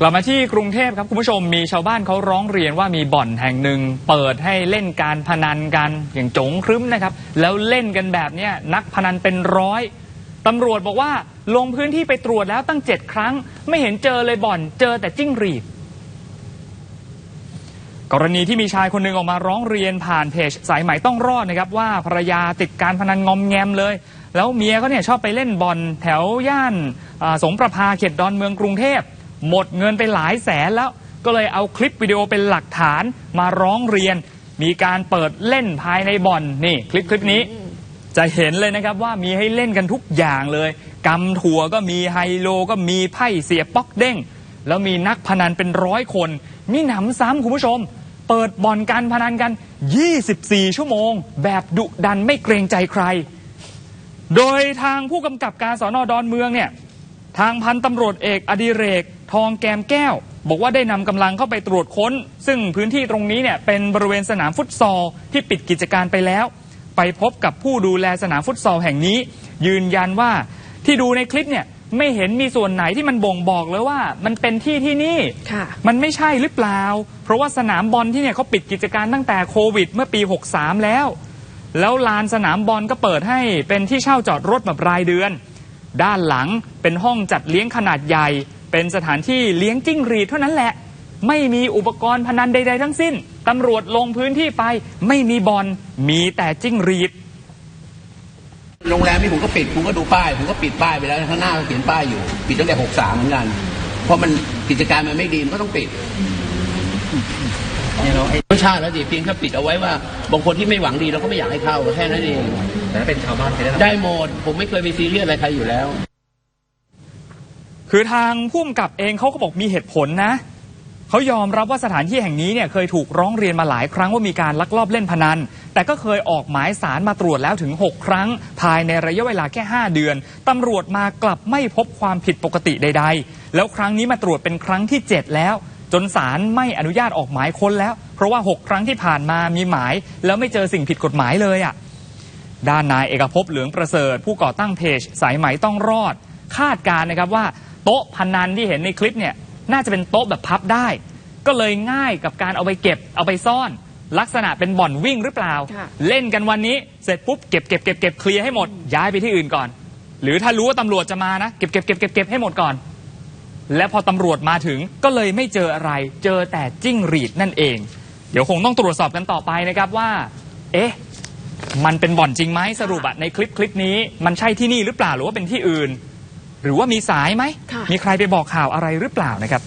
กลับมาที่กรุงเทพครับคุณผู้ชมมีชาวบ้านเขาร้องเรียนว่ามีบ่อนแห่งหนึ่งเปิดให้เล่นการพนันกันอย่างจงครึ้มนะครับ แล้วเล่นกันแบบเนี้ยนักพนันเป็นร้อยตำรวจบอกว่าลงพื้นที่ไปตรวจแล้วตั้งเจ็ดครั้ง ไม่เห็นเจอเลยบ่อนเจอแต่จิ้งหรีดกรณีที่มีชายคนหนึ่งออกมาร้องเรียนผ่านเพจสายไหม่ต้องรอดนะครับว่าภรรยาติดการพนันงอมแงมเลย แล้วเมียเขาเนี่ยชอบไปเล่นบอลแถวย่านสงประภาเขตดอนเมืองกรุงเทพ หมดเงินไปหลายแสนแล้ว ก็เลยเอาคลิปวิดีโอเป็นหลักฐานมาร้องเรียน มีการเปิดเล่นภายในบ่อนนี่คลิปคลิปนี้ จะเห็นเลยนะครับว่ามีให้เล่นกันทุกอย่างเลยกำถั่วก็มีไฮโลก็มีไพ่เสียป๊อกเด้ง แล้วมีนักพนันเป็นร้อยคน มีหนำซ้ำคุณผู้ชม เปิดบ่อนการพนันกัน 24 ชั่วโมง แบบดุดันไม่เกรงใจใคร โดยทางผู้กำกับการสอนอดอนเมืองเนี่ย ทางพันตำรวจเอกอดิเรก ทองแกมแก้ว บอกว่าได้นำกำลังเข้าไปตรวจค้น ซึ่งพื้นที่ตรงนี้เนี่ยเป็นบริเวณสนามฟุตซอลที่ปิดกิจการไปแล้ว ไปพบกับผู้ดูแลสนามฟุตซอลแห่งนี้ ยืนยันว่าที่ดูในคลิปเนี่ยไม่เห็นมีส่วนไหนที่มันบ่งบอกเลยว่า มันเป็นที่ที่นี่ค่ะมันไม่ใช่หรือเปล่า เพราะว่าสนามบอลที่เนี่ยเขาปิดกิจการตั้งแต่โควิด เมื่อปี 63 แล้ว แล้วลานสนามบอลก็เปิดให้เป็นที่เช่าจอดรถแบบรายเดือน ด้านหลังเป็นห้องจัดเลี้ยงขนาดใหญ่ เป็นสถานที่เลี้ยงจิ้งหรีดเท่านั้นแหละ ไม่มีอุปกรณ์พนันใด ๆ ทั้งสิ้นตำรวจลงพื้นที่ไปไม่มีบอลมีแต่จิ้งหรีดโรงแรมนี่ผมก็ปิดผมก็ดูป้ายผมก็ปิดป้ายไปแล้วข้างหน้าก็เขียนป้ายอยู่ ปิดตั้งแต่หกสามเหมือนกัน เพราะมันกิจการมันไม่ดีมันก็ต้องปิด เนี่ยเราไอ้ไม่ใช่แล้วดิเพียงแค่ปิดเอาไว้ว่าบางคนที่ไม่หวังดีเราก็ไม่อยากให้เข้าแค่นั้นเอง แต่ถ้าเป็นชาวบ้านจะได้รับ ได้หมด ผมไม่เคยไปซีเรียสอะไรใครอยู่แล้ว คือทางผู้กำกับเองเขาก็บอกมีเหตุผลนะ เขายอมรับว่าสถานที่แห่งนี้เนี่ยเคยถูกร้องเรียนมาหลายครั้งว่ามีการลักลอบเล่นพนัน แต่ก็เคยออกหมายสารมาตรวจแล้วถึง 6 ครั้ง ภายในระยะเวลาแค่ 5 เดือนตำรวจมากลับไม่พบความผิดปกติใด ๆ แล้วครั้งนี้มาตรวจเป็นครั้งที่ 7 แล้ว จนศาลไม่อนุญาตออกหมายค้นแล้ว เพราะว่า 6 ครั้งที่ผ่านมามีหมาย แล้วไม่เจอสิ่งผิดกฎหมายเลยอะด้านนายเอกภพเหลืองประเสริฐ ผู้ก่อตั้งเพจ สายไหมต้องรอด คาดการณ์นะครับว่าโต๊ะพนันที่เห็นในคลิปเนี่ยน่าจะเป็นโต๊ะแบบพับได้ ก็เลยง่ายกับการเอาไปเก็บเอาไปซ่อน ลักษณะเป็นบ่อนวิ่งหรือเปล่าค่ะเล่นกันวันนี้เสร็จปุ๊บเก็บเก็บเก็บเก็บเคลียร์ให้หมดย้ายไปที่อื่นก่อน หรือถ้ารู้ว่าตำรวจจะมานะเก็บเก็บเก็บเก็บเก็บให้หมดก่อน และพอตำรวจมาถึงก็เลยไม่เจออะไร เจอแต่จิ้งหรีดนั่นเอง เดี๋ยวคงต้องตรวจสอบกันต่อไปนะครับว่า เอ๊ะ มันเป็นบ่อนจริงไหมสรุปอะในคลิปคลิปนี้ มันใช่ที่นี่หรือเปล่าหรือว่าเป็นที่อื่น หรือว่ามีสายไหมค่ะมีใครไปบอกข่าวอะไรหรือเปล่านะครับ